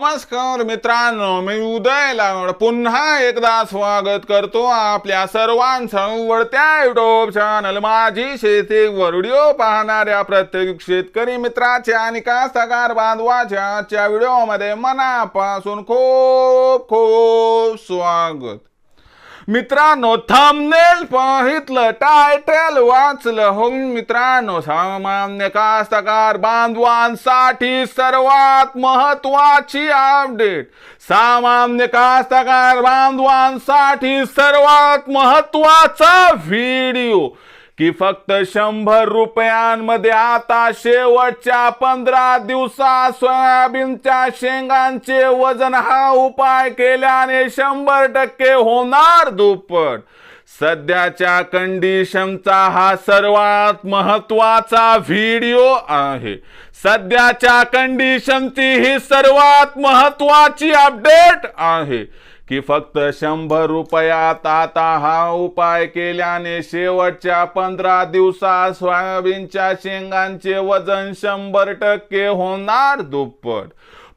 नमस्कार मित्रांनो मी उदय लावड पुन्हा एकदा स्वागत करतो आपल्या सर्वांचं वळत्या युट्यूब चॅनल माझी शेती व्हिडिओ पाहणाऱ्या प्रत्येक शेतकरी मित्राच्या आणि कास्तकार बांधवाच्या आजच्या व्हिडिओमध्ये मनापासून खूप खूप स्वागत. मित्रांनो थंबनेल पाहितलं टायटल वाचलं. हो मित्रांनो सामान्य कास्तकार बांधवांसाठी सर्वात महत्वाची अपडेट सामान्य कास्तकार बांधवांसाठी सर्वात महत्त्वाचा व्हिडिओ की फक्त शंभर रुपयांमध्ये आता शेवटच्या पंधरा दिवसात सोयाबीनच्या शेंगांचे वजन हा उपाय केल्याने शंभर टक्के होणार दुप्पट. सध्याच्या कंडिशनचा हा सर्वात महत्त्वाचा व्हिडिओ आहे. सध्याच्या कंडिशनची ही सर्वात महत्वाची अपडेट आहे की फक्त शंभर रुपयात आता हा उपाय केल्याने शेवटच्या पंधरा दिवसात सोयाबीनच्या शेंगांचे वजन शंभर टक्के होणार दुप्पट.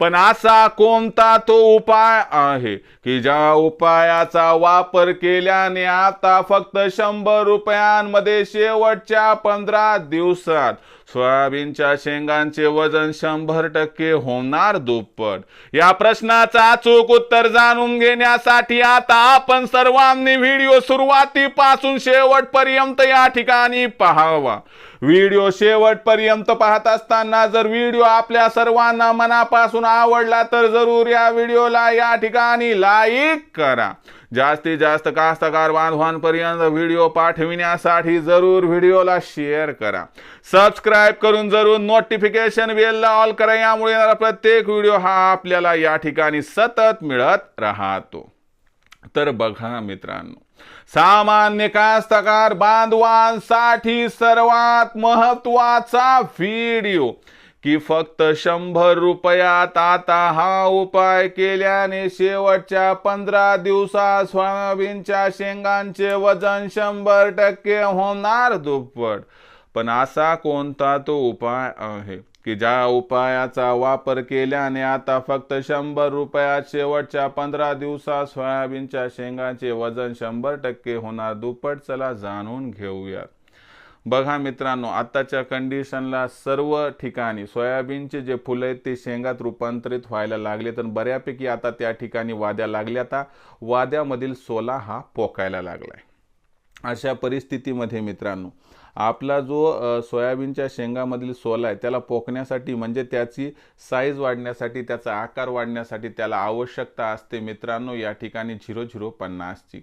पण असा कोणता तो उपाय आहे की ज्या उपायाचा वापर केल्याने आता फक्त शंभर रुपयांमध्ये शेवटच्या पंधरा दिवसात सोयाबीनच्या शेंगांचे वजन शंभर टक्के होणार दुप्पट. या प्रश्नाचा अचूक उत्तर जाणून घेण्यासाठी आता आपण सर्वांनी व्हिडिओ सुरुवातीपासून शेवटपर्यंत या ठिकाणी पाहावा. व्हिडिओ शेवटपर्यंत पाहत असताना जर व्हिडिओ आपल्या सर्वांना मनापासून आवडला तर जरूर या व्हिडिओला या ठिकाणी लाईक करा. जास्तीत जास्त कास्तकार बांधवांपर्यंत व्हिडिओ पाठविण्यासाठी जरूर व्हिडिओला शेअर करा. सबस्क्राईब करून जरूर नोटिफिकेशन बेलला ऑल करा यामुळे येणारा प्रत्येक व्हिडिओ हा आपल्याला या ठिकाणी सतत मिळत राहतो. तर बघा मित्रांनो सामान्य कास्तकार बांधवांसाठी सर्वात महत्त्वाचा व्हिडिओ की फक्त शंभर रुपयात आता हा उपाय केल्याने शेवटच्या पंधरा दिवसात सोयाबीनच्या शेंगांचे वजन शंभर टक्के होणार दुप्पट. पण असा कोणता तो उपाय आहे की ज्या उपायाचा वापर केल्याने आता फक्त शंभर रुपयात शेवटच्या पंधरा दिवसात सोयाबीनच्या शेंगांचे वजन शंभर टक्के होणार दुप्पट? चला जाणून घेऊयात. बघा मित्रांनो आताच्या कंडिशनला सर्व ठिकाणी सोयाबीनचे जे फुलं आहेत ते शेंगात रूपांतरित व्हायला लागले तर बऱ्यापैकी आता त्या ठिकाणी वाद्या लागल्या आता. वाद्यामधील सोला हा पोकायला लागलाय. अशा परिस्थितीमध्ये मित्रांनो आपला जो सोयाबीनच्या शेंगामधील सोला आहे त्याला पोकण्यासाठी म्हणजे त्याची साईज वाढण्यासाठी त्याचा आकार वाढण्यासाठी त्याला आवश्यकता असते मित्रांनो या ठिकाणी झिरो झिरो पन्नासची.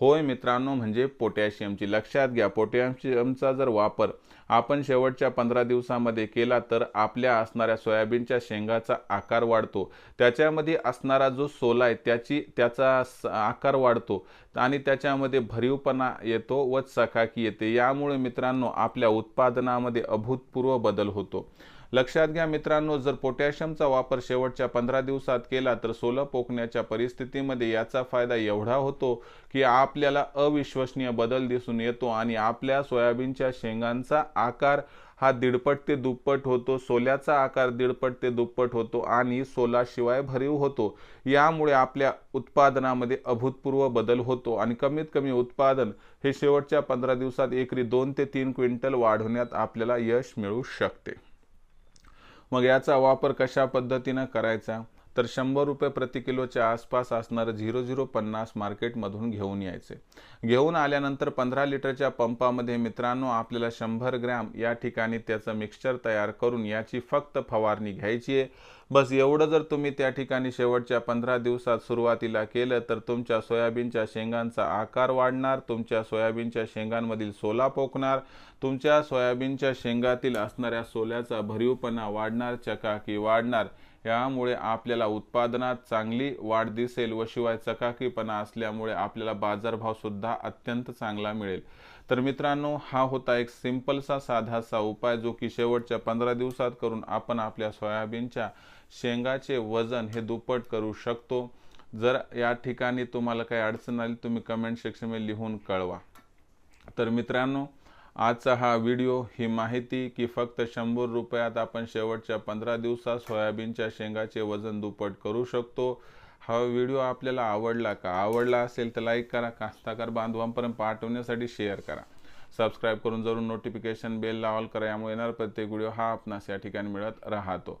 होय मित्रांनो म्हणजे पोटॅशियमची. लक्षात घ्या पोटॅशियमचा जर वापर आपण शेवटच्या पंधरा दिवसामध्ये केला तर आपल्या असणाऱ्या सोयाबीनच्या शेंगाचा आकार वाढतो. त्याच्यामध्ये असणारा जो सोला आहे त्याची त्याचा आकार वाढतो आणि त्याच्यामध्ये भरीवपणा येतो व चकाकी येते. यामुळे मित्रांनो आपल्या उत्पादनामध्ये अभूतपूर्व बदल होतो. लक्षात घ्या मित्रांनो जर पोटॅशियमचा वापर शेवटच्या पंधरा दिवसात केला तर सोलं पोकण्याच्या परिस्थितीमध्ये याचा फायदा एवढा होतो की आपल्याला अविश्वसनीय बदल दिसून येतो आणि आपल्या सोयाबीनच्या शेंगांचा आकार हा दीडपट ते दुप्पट होतो सोल्याचा आकार दीडपट ते दुप्पट होतो आणि सोलाशिवाय भरीव होतो. यामुळे आपल्या उत्पादनामध्ये अभूतपूर्व बदल होतो आणि कमीत कमी उत्पादन हे शेवटच्या पंधरा दिवसात एकरी दोन ते तीन क्विंटल वाढवण्यात आपल्याला यश मिळू शकते. मग याचा वापर कशा पद्धतीनं करायचा? तर शंभर रुपये प्रति किलोच्या आसपास असणारं झिरो झिरो पन्नास मार्केटमधून घेऊन यायचे. घेऊन आल्यानंतर पंधरा लिटरच्या पंपामध्ये मित्रांनो आपल्याला शंभर ग्रॅम या ठिकाणी त्याचं मिक्सचर तयार करून याची फक्त फवारणी घ्यायची आहे. बस एवढं जर तुम्ही त्या ठिकाणी शेवटच्या पंधरा दिवसात सुरुवातीला केलं तर तुमच्या सोयाबीनच्या शेंगांचा आकार वाढणार तुमच्या सोयाबीनच्या शेंगांमधील सोला पोकणार तुमच्या सोयाबीनच्या शेंगातील असणाऱ्या सोल्याचा भरीवपणा वाढणार चकाकी वाढणार. यामुळे आपल्याला उत्पादनात चांगली वाढ दिसेल व शिवाय चकाकीपणा असल्यामुळे आपल्याला बाजारभाव सुद्धा अत्यंत चांगला मिळेल. तर मित्रांनो हा होता एक सिंपलसा साधासा उपाय जो की शेवटच्या पंधरा दिवसात करून आपण आपल्या सोयाबीनच्या शेंगाचे वजन हे दुप्पट करू शकतो. जर या ठिकाणी तुम्हाला काही अडचण आली तुम्ही कमेंट सेक्शनमध्ये लिहून कळवा. तर मित्रांनो आजचा हा व्हिडिओ ही माहिती की फक्त शंभर रुपयात आपण शेवटच्या पंधरा दिवसात सोयाबीनच्या शेंगाचे वजन दुप्पट करू शकतो. हा व्हिडिओ आपल्याला आवडला का? आवडला असेल तर लाईक करा कास्ताकार बांधवांपर्यंत पाठवण्यासाठी शेअर करा. सबस्क्राईब करून जरूर नोटिफिकेशन बेल ऑल करा यामुळे येणार प्रत्येक व्हिडिओ हा आपणास या ठिकाणी मिळत राहतो.